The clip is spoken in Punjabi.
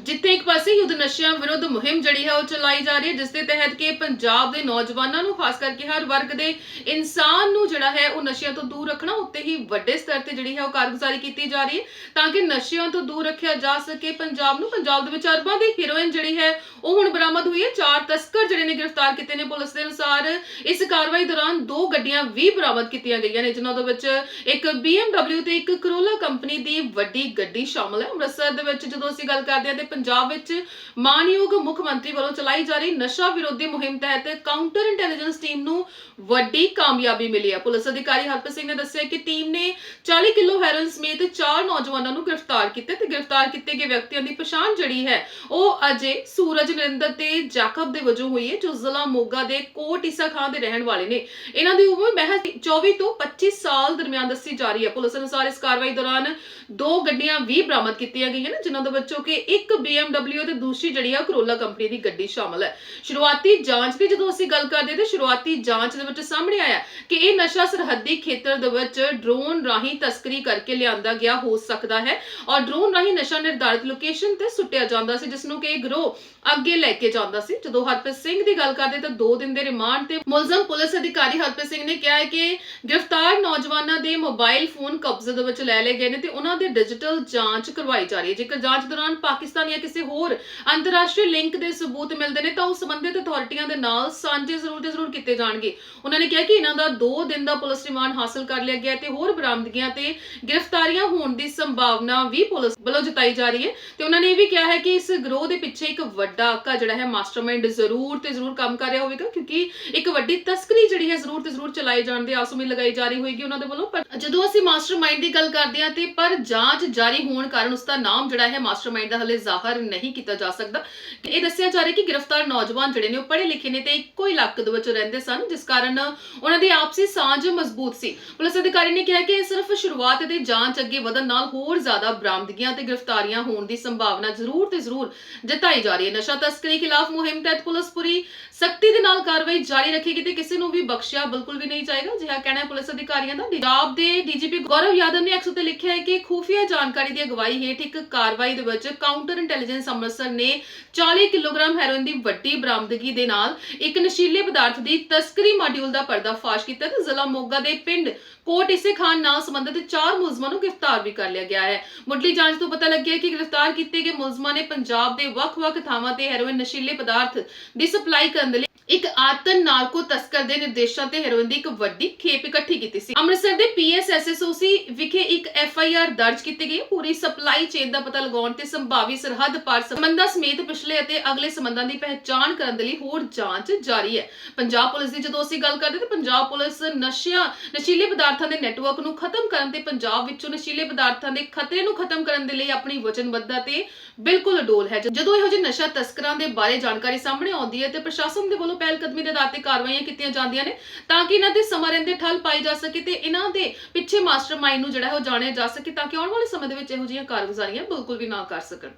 ਜਿੱਥੇ ਇੱਕ ਪਾਸੇ ਯੁੱਧ ਨਸ਼ਿਆਂ ਵਿਰੁੱਧ ਮੁਹਿੰਮ ਜਿਹੜੀ ਹੈ ਉਹ ਚਲਾਈ ਜਾ ਰਹੀ ਹੈ, ਜਿਸ ਦੇ ਤਹਿਤ ਕਿ ਪੰਜਾਬ ਦੇ ਨੌਜਵਾਨਾਂ ਨੂੰ, ਖਾਸ ਕਰਕੇ ਹਰ ਵਰਗ ਦੇ ਇਨਸਾਨ ਨੂੰ ਜਿਹੜਾ ਹੈ ਉਹ ਨਸ਼ਿਆਂ ਤੋਂ ਦੂਰ ਰੱਖਣਾ ਉੱਤੇ ਹੀ ਵੱਡੇ ਸਤਰ ਤੇ ਜਿਹੜੀ ਹੈ ਉਹ ਕਾਰਗੁਜ਼ਾਰੀ ਕੀਤੀ ਜਾ ਰਹੀ ਹੈ ਤਾਂ ਕਿ ਨਸ਼ਿਆਂ ਤੋਂ ਦੂਰ ਰੱਖਿਆ ਜਾ ਸਕੇ। ਪੰਜਾਬ ਨੂੰ, ਪੰਜਾਬ ਦੇ ਵਿੱਚ ਅਰਬਾਂ ਦੀ ਹੀਰੋਇਨ ਜਿਹੜੀ ਹੈ ਉਹ ਹੁਣ ਬਰਾਮਦ ਹੋਈ ਹੈ। ਚਾਰ ਤਸਕਰ ਜਿਹੜੇ ਨੇ ਗ੍ਰਿਫਤਾਰ ਕੀਤੇ ਨੇ ਪੁਲਿਸ ਦੇ ਅਨੁਸਾਰ। ਇਸ ਕਾਰਵਾਈ ਦੌਰਾਨ ਦੋ ਗੱਡੀਆਂ ਵੀ ਬਰਾਮਦ ਕੀਤੀਆਂ ਗਈਆਂ ਨੇ, ਜਿਨ੍ਹਾਂ ਦੇ ਵਿੱਚ ਇੱਕ BMW ਤੇ ਇੱਕ ਕਰੋਲਾ ਕੰਪਨੀ ਦੀ ਵੱਡੀ ਗੱਡੀ ਸ਼ਾਮਲ ਹੈ। ਅੰਮ੍ਰਿਤਸਰ ਦੇ ਵਿੱਚ ਜਦੋਂ ਅਸੀਂ ਗੱਲ ਕਰਦੇ ਹਾਂ ਤੇ ਪੰਜਾਬ ਵਿੱਚ ਮਾਨਯੋਗ ਮੁੱਖ ਮੰਤਰੀ ਵੱਲੋਂ ਚਲਾਈ ਜਾ ਰਹੀ ਨਸ਼ਾ ਵਿਰੋਧੀ ਮੁਹਿੰਮ ਤਹਿਤ ਕਾਊਂਟਰ ਇੰਟੈਲੀਜੈਂਸ ਟੀਮ ਨੂੰ ਵੱਡੀ ਕਾਮਯਾਬੀ ਮਿਲੀ ਹੈ। ਪੁਲਿਸ ਅਧਿਕਾਰੀ ਹਰਪ੍ਰੀਤ ਸਿੰਘ ਨੇ ਦੱਸਿਆ ਕਿ ਟੀਮ ਨੇ 40 ਕਿਲੋ ਹੈਰੋਇਨ ਸਮੇਤ ਚਾਰ ਨੌਜਵਾਨਾਂ ਨੂੰ ਗ੍ਰਿਫਤਾਰ ਕੀਤਾ ਤੇ ਗ੍ਰਿਫਤਾਰ ਕੀਤੇ ਗਏ ਵਿਅਕਤੀਆਂ ਦੀ ਪਛਾਣ ਜਿਹੜੀ ਹੈ, ਉਹ ਅਜੇ ਸੂਰਜ ਨਰਿੰਦਰ ਤੇ ਜਾਕਬ ਦੇ ਵਜੋਂ ਹੋਈ ਹੈ, ਜੋ ਜ਼ਿਲ੍ਹਾ ਮੋਗਾ ਦੇ ਕੋਟ ਈਸਾ ਖਾਂ ਦੇ ਰਹਿਣ ਵਾਲੇ ਨੇ। ਇਹਨਾਂ ਦੀ ਉਮਰ ਮਹਿਜ਼ 24 ਤੋਂ 25 ਸਾਲ ਦਰਮਿਆਨ ਦੱਸੀ ਜਾ ਰਹੀ ਹੈ। ਪੁਲਿਸ ਅਨੁਸਾਰ ਇਸ ਕਾਰਵਾਈ ਦੌਰਾਨ ਦੋ ਗੱਡੀਆਂ ਵੀ ਬਰਾਮਦ ਕੀਤੀਆਂ ਗਈਆਂ ਨੇ, ਜਿਨ੍ਹਾਂ ਦੇ ਵਿੱਚੋਂ ਕਿ ਇੱਕ BMW ਤੇ ਦੂਸਰੀ ਜਿਹੜੀ ਆ ਕਰੋਲਾ ਕੰਪਨੀ ਦੀ ਗੱਡੀ ਸ਼ਾਮਲ ਹੈ। ਸ਼ੁਰੂਆਤੀ ਜਾਂਚ ਦੀ ਜਦੋਂ ਅਸੀਂ ਗੱਲ ਕਰਦੇ ਤੇ ਸ਼ੁਰੂਆਤੀ ਜਾਂਚ ਦੇ ਵਿੱਚ ਸਾਹਮਣੇ ਆਇਆ ਕਿ ਇਹ ਨਸ਼ਾ ਸਰਹੱਦੀ ਖੇਤਰ ਦੇ ਵਿੱਚ ਡਰੋਨ ਰਾਹੀਂ ਤਸਕਰੀ ਕਰਕੇ ਲਿਆਂਦਾ ਗਿਆ ਹੋ ਸਕਦਾ ਹੈ ਔਰ ਡਰੋਨ ਰਾਹੀਂ ਨਸ਼ਾ ਨਿਰਧਾਰਿਤ ਲੋਕੇਸ਼ਨ ਤੇ ਸੁੱਟਿਆ ਜਾਂਦਾ ਸੀ ਜਿਸ ਨੂੰ ਕਿ ਇਹ ਗਰੋਹ ਅੱਗੇ ਲੈ ਕੇ ਜਾਂਦਾ ਸੀ। ਜਦੋਂ ਹਰਪ੍ਰੀਤ ਸਿੰਘ ਦੀ ਗੱਲ ਕਰਦੇ ਤਾਂ 2 ਦਿਨ ਦੇ ਰਿਮਾਂਡ ਤੇ ਮੁਲਜ਼ਮ ਪੁਲਿਸ ਅਧਿਕਾਰੀ ਹਰਪ੍ਰੀਤ ਸਿੰਘ ਨੇ ਕਿਹਾ ਹੈ ਕਿ ਗ੍ਰਿਫਤਾਰ ਨੌਜਵਾਨਾਂ ਦੇ ਮੋਬਾਈਲ ਫੋਨ ਕਬਜ਼ੇ ਦੇ ਵਿੱਚ ਲੈ ਲਏ ਗਏ ਨੇ ਤੇ ਉਹਨਾਂ ਦੇ ਡਿਜੀਟਲ ਜਾਂਚ ਕਰਵਾਈ ਜਾ ਰਹੀ ਹੈ। ਜੇਕਰ ਜਾਂਚ ਦੌਰਾਨ ਪਾਕਿਸਤਾਨ ਜਾਂ ਕਿਸੇ ਹੋਰ। ਅੰਤਰਰਾਸ਼ਟਰੀ ਲਿੰਕ ਦੇ ਸਬੂਤ ਮਿਲਦੇ ਨੇ ਤਾਂ ਉਹ ਸੰਬੰਧਿਤ ਅਥਾਰਟੀਆਂ ਦੇ ਨਾਲ ਸਾਂਝੇ ਜ਼ਰੂਰ ਤੇ ਜ਼ਰੂਰ ਕੀਤੇ ਜਾਣਗੇ। ਉਹਨਾਂ ਨੇ ਕਿਹਾ ਕਿ ਇਹਨਾਂ ਦਾ 2 ਦਿਨ ਦਾ ਪੁਲਿਸ ਰਿਮਾਂਡ ਹਾਸਲ ਕਰ ਲਿਆ ਗਿਆ ਤੇ ਹੋਰ ਬਰਾਮਦਗੀਆਂ ਤੇ ਗ੍ਰਿਫਤਾਰੀਆਂ ਹੋਣ ਦੀ ਸੰਭਾਵਨਾ ਵੀ ਪੁਲਿਸ ਵੱਲੋਂ ਜਤਾਈ ਜਾ ਰਹੀ ਹੈ। ਤੇ ਉਹਨਾਂ ਨੇ ਇਹ ਵੀ ਕਿਹਾ ਹੈ ਕਿ ਇਸ ਗਰੋਹ ਦੇ ਪਿੱਛੇ ਇੱਕ ਵੱਡਾ ਆਕਾ ਜਿਹੜਾ ਹੈ ਮਾਸਟਰਮਾਈਂਡ ਜ਼ਰੂਰ ਤੇ ਜ਼ਰੂਰ ਕੰਮ ਕਰ ਰਿਹਾ ਹੋਵੇਗਾ, ਕਿਉਂਕਿ ਇੱਕ ਵੱਡੀ ਤਸਕਰੀ ਜਿਹੜੀ ਹੈ ਜ਼ਰੂਰ ਤੇ ਜ਼ਰੂਰ ਚਲਾਏ ਜਾਣ ਦੇ ਆਸੂ ਮੇ ਲਗਾਈ ਜਾ ਰਹੀ ਹੋਏਗੀ ਉਹਨਾਂ ਦੇ ਵੱਲੋਂ। ਪਰ ਜਦੋਂ ਅਸੀਂ ਮਾਸਟਰਮਾਈਂਡ ਦੀ ਗੱਲ ਕਰਦੇ ਹਾਂ ਤੇ ਪਰ ਜਾਂਚ ਜਾਰੀ ਹੋਣ ਕਾਰਨ ਉਸ ਦਾ ਨਾਮ ਜਿਹੜਾ ਹੈ ਮਾਸਟਰਮਾਈਂਡ ਦਾ ਹਲੇ ਜ਼ਾਹਰ ਨਹੀਂ ਕੀਤਾ ਜਾ ਸਕਦਾ। ਇਹ ਦੱਸਿਆ ਜਾ ਰਿਹਾ ਕਿ ਗ੍ਰਿਫਤਾਰ ਨੌਜਵਾਨ ਜਿਹੜੇ ਨੇ, ਉਹ ਪੜ੍ਹੇ ਲਿਖੇ ਨੇ ਤੇ ਇੱਕੋ ਇਲਾਕੇ ਦੇ ਵਿੱਚ ਰਹਿੰਦੇ ਸਨ, ਜਿਸ ਕਾਰਨ ਉਹਨਾਂ ਦੀ ਆਪਸੀ ਸਾਂਝ ਮਜ਼ਬੂਤ ਸੀ। ਪੁਲਿਸ ਅਧਿਕਾਰੀ ਨੇ ਕਿਹਾ ਕਿ ਇਹ ਸਿਰਫ ਸ਼ੁਰੂਆਤ ਤੇ ਜਾਂਚ ਅੱਗੇ ਵਧਣ ਨਾਲ ਹੋਰ ਜ਼ਿਆਦਾ ਬਰਾਮਦਗੀਆਂ ਤੇ ਗ੍ਰਿਫਤਾਰੀਆਂ ਹੋਣ ਦੀ ਸੰਭਾਵਨਾ ਜ਼ਰੂਰ ਤੇ ਜ਼ਰੂਰ ਜਤਾਈ ਜਾ ਰਹੀ ਹੈ। ਨਸ਼ਾ ਤਸਕਰੀ ਖਿਲਾਫ ਮੁਹਿੰਮ ਤਹਿਤ ਪੁਲਿਸ ਪੂਰੀ ਸਖਤੀ ਦੇ ਨਾਲ ਕਾਰਵਾਈ ਜਾਰੀ ਰੱਖੇਗੀ ਤੇ ਕਿਸੇ ਨੂੰ ਵੀ ਬਖਸ਼ਿਆ ਬਿਲਕੁਲ ਵੀ ਨਹੀਂ ਜਾਏਗਾ। ਜਿਹਾ ਕਹਿਣਾ ਹੈ ਪੁਲਿਸ ਅਧਿਕਾਰੀਆਂ ਦਾ। ਪੰਜਾਬ ਦੇ ਡੀਜੀਪੀ ਗੌਰਵ ਯਾਦਵ ਨੇ ਐਕਸ ਉੱਤੇ ਲਿਖਿਆ ਹੈ ਕਿ ਖੂਫੀਆ ਜਾਣਕਾਰੀ ਦੀ ਅਗਵਾਈ ਹੇਠ ਇੱਕ ਕਾਰਵਾਈ ਦੇ ਵਿੱਚ ਕਾਊਂਟਰ ਇੰਟੈਲੀਜੈਂਸ ਅੰਮ੍ਰਿਤਸਰ ਨੇ 40 ਕਿਲੋਗ੍ਰਾਮ ਹੈਰੋਇਨ ਦੀ ਵੱਡੀ ਬਰਾਮਦਗੀ ਦੇ ਨਾਲ ਇੱਕ ਨਸ਼ੀਲੇ ਪਦਾਰਥ ਦੀ ਤਸਕਰੀ ਮਾਡਿਊਲ ਦਾ ਪਰਦਾਫਾਸ਼ ਕੀਤਾ ਤੇ ਜ਼ਿਲ੍ਹਾ ਮੋਗਾ ਦੇ ਪਿੰਡ ਕੋਟ ਇਸੇ ਖਾਨ ਨਾਲ ਸੰਬੰਧਿਤ ਚਾਰ ਮੁਲਜ਼ਮਾਂ ਨੂੰ ਗ੍ਰਿਫਤਾਰ ਵੀ ਕਰ ਲਿਆ ਗਿਆ ਹੈ। ਮੁੱਢਲੀ ਜਾਂਚ ਤੋਂ ਪਤਾ ਲੱਗਿਆ ਕਿ ਗ੍ਰਿਫਤਾਰ ਕੀਤੇ ਗਏ ਮੁਲਜ਼ਮਾਂ ਨੇ ਪੰਜਾਬ ਦੇ ਵੱਖ-ਵੱਖ ਥਾਵਾਂ ਤੇ ਹੈਰੋਇਨ ਨਸ਼ੀਲੇ ਪਦਾਰਥ ਦੀ ਸਪਲਾਈ ਕਰਨ ਦੇ ਲਈ ਇੱਕ ਆਤਨ ਨਾਰਕੋ ਤਸਕਰ ਦੇ ਨਿਰਦੇਸ਼ਾਂ ਤੇ ਹੈਰੋਇਨ ਦੀ ਇੱਕ ਵੱਡੀ ਖੇਪ ਇਕੱਠੀ ਕੀਤੀ ਸੀ। ਅੰਮ੍ਰਿਤਸਰ ਦੇ ਪੀਐਸਐਸਐਸਓਸੀ ਵਿਖੇ ਇੱਕ ਐਫਆਈਆਰ ਦਰਜ ਕੀਤੀ ਗਈ। ਪੂਰੀ ਸਪਲਾਈ ਚੇਨ ਦਾ ਪਤਾ ਲਗਾਉਣ ਤੇ ਸੰਭਾਵੀ ਸਰਹੱਦ ਪਾਰ ਸੰਬੰਧਾਂ ਸਮੇਤ ਪਿਛਲੇ ਅਤੇ ਅਗਲੇ ਸੰਬੰਧਾਂ ਦੀ ਪਹਿਚਾਣ ਕਰਨ ਦੇ ਲਈ ਹੋਰ ਜਾਂਚ ਜਾਰੀ ਹੈ। ਪੰਜਾਬ ਪੁਲਿਸ ਦੀ ਜਦੋਂ ਅਸੀਂ ਗੱਲ ਕਰਦੇ ਤਾਂ ਪੰਜਾਬ ਪੁਲਿਸ ਨਸ਼ਿਆਂ, ਨਸ਼ੀਲੇ ਪਦਾਰਥਾਂ ਦੇ ਨੈਟਵਰਕ ਨੂੰ ਖਤਮ ਕਰਨ ਤੇ ਪੰਜਾਬ ਵਿੱਚੋਂ ਨਸ਼ੀਲੇ ਪਦਾਰਥਾਂ ਦੇ ਖਤਰੇ ਨੂੰ ਖਤਮ ਕਰਨ ਦੇ ਲਈ ਆਪਣੀ ਵਚਨਬੱਧਤਾ ਤੇ ਬਿਲਕੁਲ ਅਡੋਲ ਹੈ। ਜਦੋਂ ਇਹੋ ਜਿਹੇ ਨਸ਼ਾ ਤਸਕਰਾਂ ਦੇ ਬਾਰੇ ਜਾਣਕਾਰੀ ਸਾਹਮਣੇ ਆਉਂਦੀ ਹੈ ਤੇ ਪ੍ਰਸ਼ਾਸਨ ਦੇ ਵੱਲੋਂ ਵੱਲੋਂ ਪਹਿਲ ਕਦਮੀ ਦੇ ਆਧਾਰ ਤੇ ਕਾਰਵਾਈਆਂ ਕੀਤੀਆਂ ਜਾਂਦੀਆਂ ਨੇ ਤਾਂ ਕਿ ਇਹਨਾਂ ਦੇ ਸਮਾਂ ਰਹਿੰਦੇ ਠੱਲ ਪਾਈ ਜਾ ਸਕੇ ਤੇ ਇਹਨਾਂ ਦੇ ਪਿੱਛੇ ਮਾਸਟਰਮਾਈਂਡ ਨੂੰ ਜਿਹੜਾ ਹੈ ਉਹ ਜਾਣਿਆ ਜਾ ਸਕੇ ਤਾਂ ਕਿ ਆਉਣ ਵਾਲੇ ਸਮੇਂ ਦੇ ਵਿੱਚ ਇਹੋ ਜਿਹੀਆਂ ਕਾਰਗੁਜ਼ਾਰੀਆਂ ਬਿਲਕੁਲ ਵੀ ਨਾ ਕਰ ਸਕਣ।